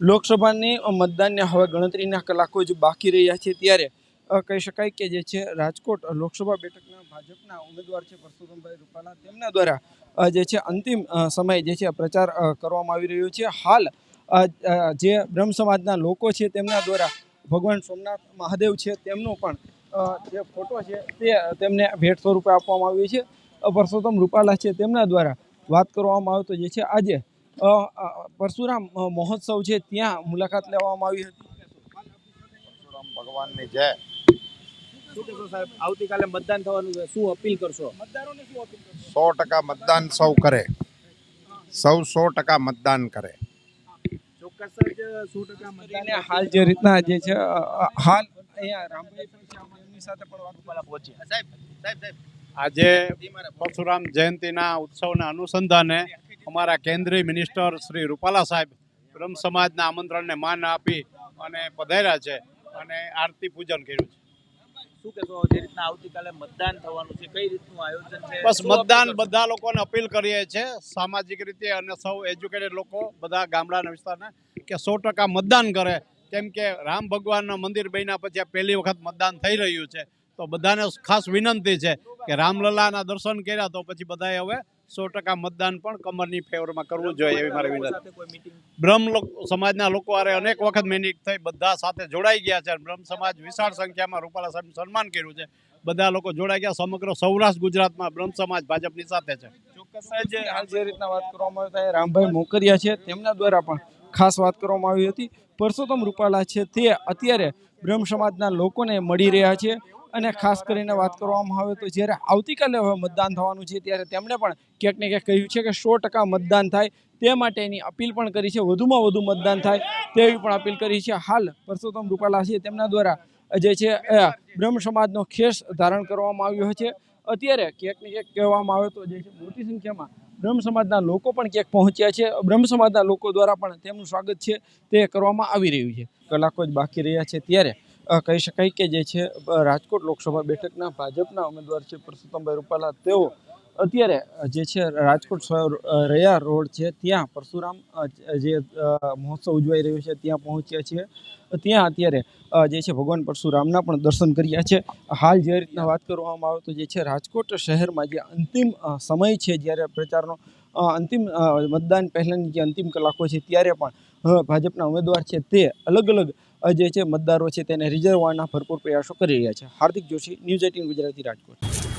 લોકસભાની મતદાનને હવે ગણતરીના કલાકો જ બાકી રહ્યા છે ત્યારે કહી શકાય કે જે છે રાજકોટ લોકસભા બેઠકના ભાજપના ઉમેદવાર છે પરસોત્તમભાઈ રૂપાલા, તેમના દ્વારા જે છે અંતિમ સમયે જે છે પ્રચાર કરવામાં આવી રહ્યો છે. હાલ જે બ્રહ્મ સમાજના લોકો છે તેમના દ્વારા ભગવાન સોમનાથ મહાદેવ છે તેમનો પણ જે ફોટો છે તે તેમને ભેટ સ્વરૂપે આપવામાં આવ્યો છે. પરસોત્તમ રૂપાલા છે તેમના દ્વારા વાત કરવામાં આવે તો જે છે આજે પરશુરામ મહોત્સવ છે ત્યાં મુલાકાત લેવામાં આવી હતી. પરશુરામ ભગવાનની જય. શું કહેશો સાહેબ આવતીકાલે મતદાન થવાનું છે શું અપીલ કરશો? સો ટકા મતદાન સૌ કરે. સૌ સો ટકા મતદાન કરે. ચોક્કસ સો ટકા મતદાન હાલ જે રીતના જે છે હાલ અહીંયા રામભાઈ પણ છે, એમની સાથે પણ વાત સાહેબ સાહેબ સાહેબ. આજે પરશુરામ જયંતિના ઉત્સવના અનુસંધાને અમારા કેન્દ્રીય મિનિસ્ટર શ્રી રૂપાલા સાહેબ બ્રહ્મ સમાજના આમંત્રણને માન આપી અને પધાર્યા છે અને આરતી પૂજન કર્યું છે. શું કહેશો જે રીતના આવતીકાલે મતદાન થવાનું છે કઈ રીતનું આયોજન છે? બસ મતદાન બધા લોકોને અપીલ કરીએ છીએ સામાજિક રીતે અને સૌ એજ્યુકેટેડ લોકો બધા ગામડાના વિસ્તારના કે સો ટકા મતદાન કરે. કેમ કે રામ ભગવાનના મંદિર બન્યા પછી આ પહેલી વખત મતદાન થઈ રહ્યું છે. તો બધાને ખાસ વિનંતી છે કે રામલલાના દર્શન કર્યા તો પછી બધાએ હવે સો ટકા મતદાન પણ કમરની ફેવરમાં કરવું જોઈએ એવી મારી વિનંતી? બ્રહ્મ સમાજના લોકો આરે અનેક વખત મેનિક થઈ બધા સાથે જોડાઈ ગયા છે. અને બ્રહ્મ સમાજ વિશાળ સંખ્યામાં રૂપાલા સાહેબનું સન્માન કર્યું છે. બધા લોકો જોડાઈ ગયા. સમગ્ર સૌરાષ્ટ્ર ગુજરાતમાં બ્રહ્મ સમાજ ભાજપની સાથે છે. ચોક્કસ જ હાલ જે રીતના વાત કરવામાં આવી હતી રામભાઈ મોકરિયા છે. તેમના દ્વારા પણ ખાસ વાત કરવામાં આવી હતી. પરસોત્તમ રૂપાલા છે તે અત્યારે બ્રહ્મ સમાજના લોકોને મળી રહ્યા છે. અને ખાસ કરીને વાત કરવામાં આવે તો જ્યારે આવતીકાલે હવે મતદાન થવાનું છે ત્યારે તેમણે પણ ક્યાંક ને ક્યાંક કહ્યું છે કે સો મતદાન થાય તે માટેની અપીલ પણ કરી છે, વધુમાં વધુ મતદાન થાય તેવી પણ અપીલ કરી છે. હાલ પરસોત્તમ રૂપાલા છે તેમના દ્વારા જે છે બ્રહ્મ સમાજનો ખેસ ધારણ કરવામાં આવ્યો છે. અત્યારે ક્યાંક ને ક્યાંક કહેવામાં આવે તો જે છે મોટી સંખ્યામાં બ્રહ્મ સમાજના લોકો પણ ક્યાંક પહોંચ્યા છે. બ્રહ્મ સમાજના લોકો દ્વારા પણ તેમનું સ્વાગત છે તે કરવામાં આવી રહ્યું છે. કલાકો જ બાકી રહ્યા છે ત્યારે કહી શકાય કે જે છે રાજકોટ લોકસભા બેઠકના ભાજપના ઉમેદવાર છે પરસોત્તમભાઈ રૂપાલા. તેઓ અત્યારે જે છે, રાજકોટ રયા રોડ છે, ત્યાં પરશુરામ જે મહોત્સવ ઉજવાઈ રહ્યો છે, ત્યાં પહોંચ્યા છે. ત્યાં અત્યારે જે છે, ભગવાન પરશુરામના પણ દર્શન કર્યા છે. હાલ જે રીતના વાત કરવામાં આવે તો જે છે, રાજકોટ શહેરમાં જે અંતિમ સમય છે જ્યારે પ્રચારનો અંતિમ મતદાન પહેલાંની જે અંતિમ કલાકો છે, ત્યારે પણ ભાજપના ઉમેદવાર છે તે અલગ અલગ જે છે, મતદારો છે, તેને રિઝર્વવાના ભરપૂર પ્રયાસો કરી રહ્યા છે હાર્દિક જોશી, ન્યૂઝ એટીન ગુજરાતી રાજકોટ કયો.